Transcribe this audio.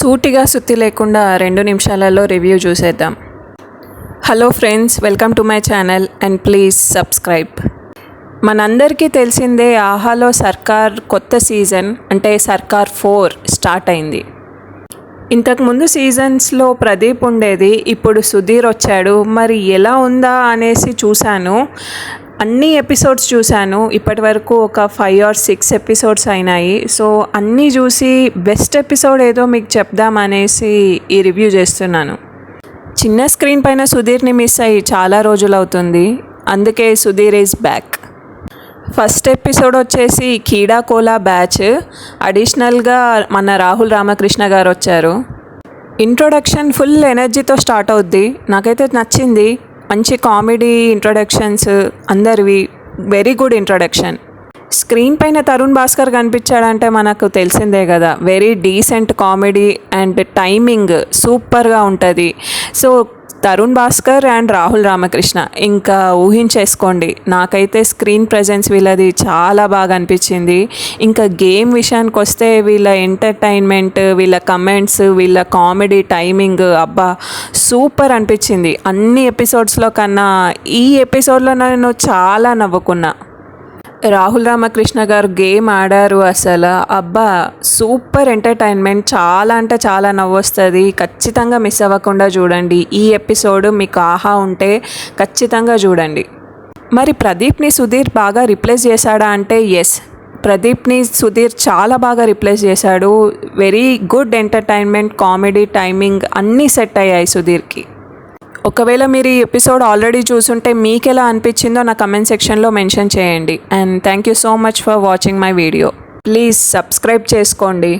సూటిగా సుత్తి లేకుండా రెండు నిమిషాలలో రివ్యూ చూసేద్దాం. Hello friends welcome to my channel and please subscribe. మనందరికీ తెలిసిందే ఆహాలో సర్కార్ కొత్త సీజన్ అంటే సర్కార్ ఫోర్ స్టార్ట్ అయింది. ఇంతకుముందు సీజన్స్లో ప్రదీప్ ఉండేది ఇప్పుడు సుధీర్ వచ్చాడు మరి ఎలా ఉందా అనేసి చూశాను. అన్ని ఎపిసోడ్స్ చూశాను. ఇప్పటి వరకు ఒక ఫైవ్ ఆర్ సిక్స్ ఎపిసోడ్స్ అయినాయి. సో అన్నీ చూసి బెస్ట్ ఎపిసోడ్ ఏదో మీకు చెప్దామనేసి ఈ రివ్యూ చేస్తున్నాను. చిన్న స్క్రీన్ పైన సుధీర్ని మిస్ అయ్యి చాలా రోజులు అవుతుంది. అందుకే Sudheer is back first episode వచ్చేసి కీడా కోలా బ్యాచ్ అడిషనల్గా మన రాహుల్ రామకృష్ణ గారు వచ్చారు. ఇంట్రొడక్షన్ ఫుల్ ఎనర్జీతో స్టార్ట్ అవుద్ది. నాకైతే నచ్చింది. మంచి కామెడీ ఇంట్రొడక్షన్స్ అందరివి వెరీ గుడ్ ఇంట్రొడక్షన్ స్క్రీన్ పైన తరుణ్ భాస్కర్ కనిపించాడంటే మనకు తెలిసిందే కదా very decent comedy and timing సూపర్గా ఉంటుంది. So Tharun Bhascker and Rahul Ramakrishna. ఇంకా ఊహించేసుకోండి నాకైతే స్క్రీన్ ప్రజెన్స్ వీళ్ళది చాలా బాగా అనిపించింది. ఇంకా గేమ్ విషయానికి వస్తే వీళ్ళ ఎంటర్టైన్మెంట్ వీళ్ళ కమెంట్స్ వీళ్ళ కామెడీ టైమింగ్ అబ్బా సూపర్ అనిపించింది. అన్ని ఎపిసోడ్స్లో కన్నా ఈ ఎపిసోడ్లో నేను చాలా నవ్వుకున్నా. రాహుల్ రామకృష్ణ గారు గేమ్ ఆడారు అసలు. అబ్బా సూపర్ ఎంటర్టైన్మెంట్. చాలా అంటే చాలా నవ్వొస్తుంది ఖచ్చితంగా మిస్ అవ్వకుండా చూడండి. ఈ ఎపిసోడ్ మీకు ఆహా ఉంటే ఖచ్చితంగా చూడండి. మరి ప్రదీప్ని సుధీర్ బాగా రిప్లేస్ చేశాడా అంటే ఎస్ ప్రదీప్ని సుధీర్ చాలా బాగా రిప్లేస్ చేశాడు. Very good entertainment comedy timing అన్నీ సెట్ అయ్యాయి సుధీర్కి. ఒకవేళ మీరు ఈ ఎపిసోడ్ ఆల్రెడీ చూసుంటే మీకు ఎలా అనిపించిందో నా కమెంట్ సెక్షన్లో మెన్షన్ చేయండి. And thank you so much for watching my video please subscribe చేసుకోండి.